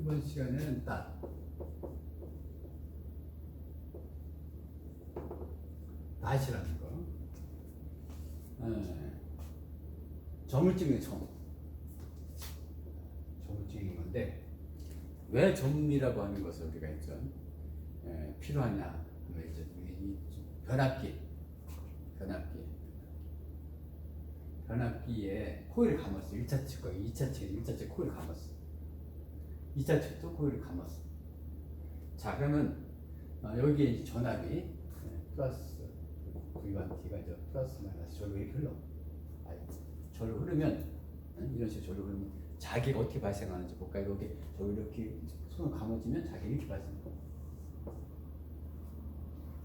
이번 시간에는 딱 낫이라는 거. 에, 점을 찍는 점. 점을 찍는 건데 왜 점이라고 하는 것을 우리가 이제 에, 필요하냐 변압기, 변압기, 변압기에 코일을 감았어. 1차 측과 2차 측, 1차 측 코일을 감았어. 2차 측도 코일을 감았어. 자 그러면 어, 여기에 전압이 네, 플러스 V1 T가 이제 플러스 마이너스 절로 흘러. 아니, 절로 흐르면 어, 이런 식으로 절로 흐르면 자기가 어떻게 발생하는지 볼까요? 여기 저 이렇게 손을 감아주면 자기 이렇게 발생해.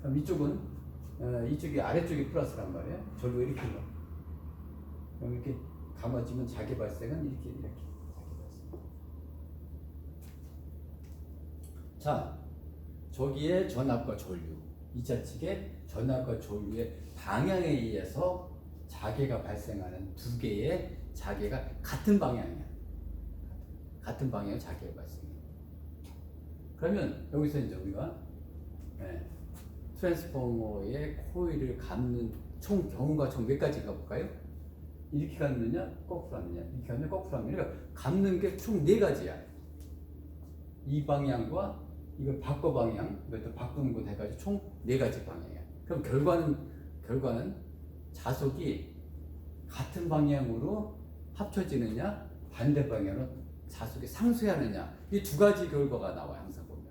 그럼 이쪽은 어, 이쪽이 아래쪽이 플러스란 말이에요. 절로 이렇게 흘러. 그럼 이렇게 감아주면 자기 발생은 이렇게 이렇게 자기 발생. 자, 저기에 전압과 전류, 이차 측의 전압과 전류의 방향에 의해서 자개가 발생하는 두 개의 자개가 같은 방향이야. 같은 방향의 자개가 발생해. 그러면 여기서 이제 우리가 예, 트랜스포머의 코일을 감는 총 경우가 총 몇 가지가 볼까요? 이렇게 감느냐, 거꾸로 감느냐, 이렇게 감느냐, 거꾸로 감느냐. 그러니까 감는 게 총 네 가지야. 이 방향과 이걸 바꿔 방향, 이것도 바꾸는 것 해가지고 총 네 가지 방향이야. 그럼 결과는 결과는 자속이 같은 방향으로 합쳐지느냐, 반대 방향으로 자속이 상쇄하느냐 이 두 가지 결과가 나와 요 항상 보면.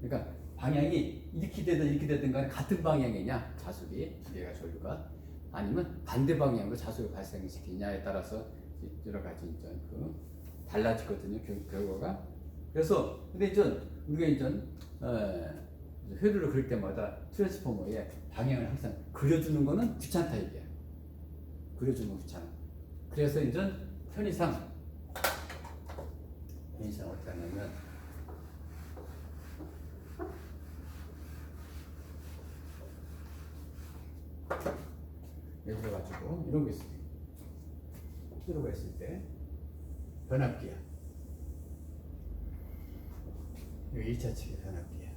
그러니까 방향이 이렇게 되든 이렇게 되든 간에 같은 방향이냐 자속이 두 개가 전류가 아니면 반대 방향으로 자속을 발생시키냐에 따라서 여러 가지 이제 그 달라지거든요 결, 결과가. 그래서 근데 이제 우리가 이제 어, 회로를 그릴 때마다 트랜스포머의 방향을 항상 그려주는 거는 귀찮다 이게. 그려주는 거 귀찮아. 그래서 이제 편의상 편의상 어떻게 하냐면 예를 들어가지고 이런 게 있어요. 회로가 있을 때 변압기야. 여기 2차 측의 변압기야.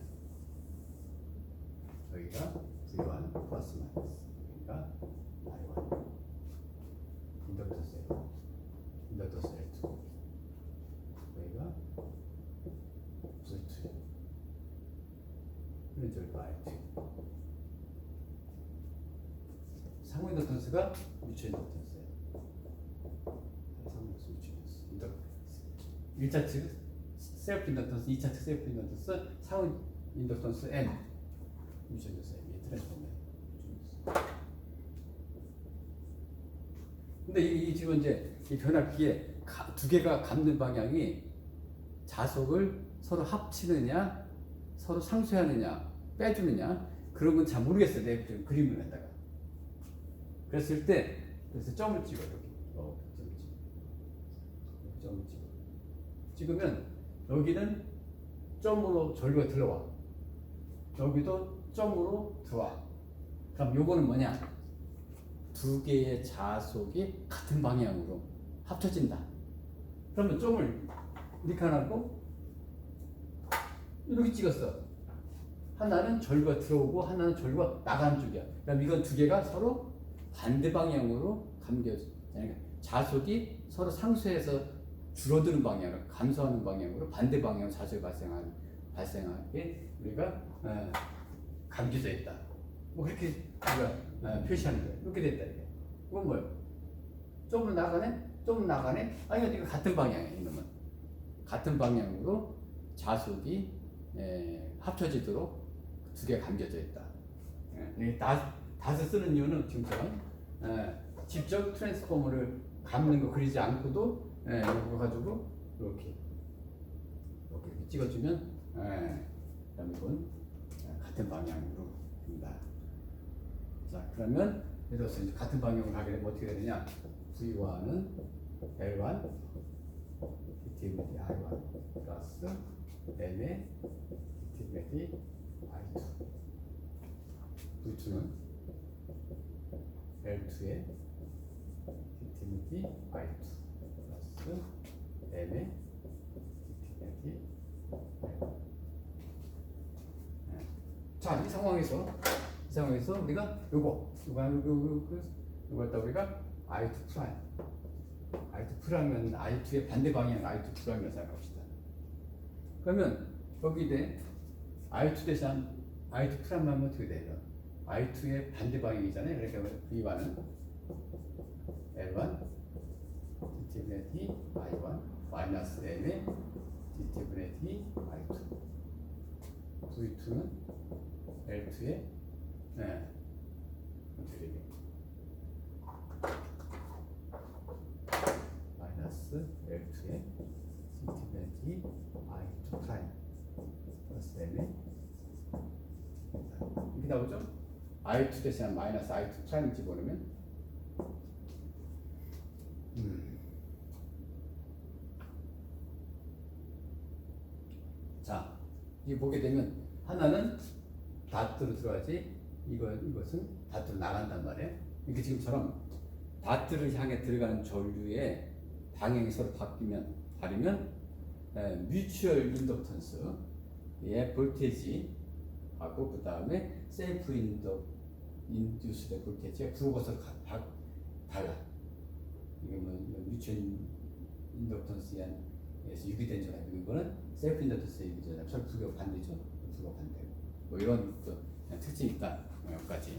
여기가 V1 플러스 마이너스. 여기가 I1. 인덕터스 L. 인덕터스 L2. 여기가 V2. 그리고 저기가 I2. 상호 인덕턴스가 뮤추 인덕턴스예요. 상호 인덕턴스 뮤추 인덕턴스. 인덕 1차 측 셀프 인덕턴스, 2차 측 셀프 인덕턴스, 상호 인덕턴스 N M 트랜스포머. 근데 이, 이 지금 이제 이 변압기에 가, 두 개가 감는 방향이 자속을 서로 합치느냐, 서로 상쇄하느냐, 빼주느냐 그런 건 잘 모르겠어요. 내 그림을 갖다가. 그랬을 때 그래서 점을 찍어 여기 어, 점을 찍어 점을 찍어 찍으면 여기는 점으로 전류가 들어와. 여기도 점으로 들어와. 그럼 요거는 뭐냐? 두 개의 자속이 같은 방향으로 합쳐진다. 그러면 점을 이렇게 하나고 이렇게 찍었어. 하나는 전류가 들어오고 하나는 전류가 나가는 쪽이야. 그럼 이건 두 개가 서로 반대 방향으로 감겨져. 그러니까 자속이 서로 상쇄해서 줄어드는 방향으로 감소하는 방향으로 반대 방향으로 자속이 발생하는 발생하게 우리가 어, 감겨져 있다. 뭐 그렇게 우리가 어, 표시하는 거예요. 이렇게 됐다 이게. 이건 뭐예요? 조금 나가네, 조금 나가네. 아니 이거 같은 방향이야 이놈은. 같은 방향으로 자속이 에, 합쳐지도록 두 개가 감겨져 있다. 예, 다 닷을 쓰는 이유는 지금처럼 에, 직접 트랜스포머를 감는 거 그리지 않고도 에, 이거 가지고 이렇게 이렇게, 이렇게 찍어주면 에, 그다음 이건 같은 방향으로 된다. 자 그러면 예를 들어서 이제 같은 방향으로 가게 되면 어떻게 되느냐? V1은 L1 디티메디 I1 플러스 M의 디티메디 I2 V2는 L2의 디티미티 I2 플러스 M의 네. 자, 이 상황에서 이 상황에서 우리가 요거 요거 요거 요거 갖다 우리가 I2 프라임 I2 프라임은 I2의 반대 방향 I2 프라임이라고 생각합시다. 그러면 여기에 I2 대신 I2 프라임 하면 어떻게 돼요? I2의 반대 방향이잖아요. 그러니까 V1은 L1 d I1 마이너스 M의 dt분의 d I2 V2는 L2의 네. 마이너스 L2의 dt분의 d I2 프라임 플러스 M의 이렇게 나오죠? I2 대신 마이너스 I2 프라임 집어넣으면 음. 자, 이 보게 되면 하나는 다트로 들어가지 이거 이것은 다트로 나간단 말이에요. 이게 지금처럼 다트를 향해 들어가는 전류의 방향이 서로 바뀌면 다르면 뮤추얼 인덕턴스의 볼테지 하고 그 다음에 셀프 인덕 인듀스의 볼테지가 부호가 서로 가- 바- 달라. 이게 뭐 뮤추얼 인덕턴스에 의해서 유기된 전압이 고 이거는 셀프 전압 서로 부호가 반대죠. 부호가 반대고 뭐 이런 또 특징이 있다 여기까지.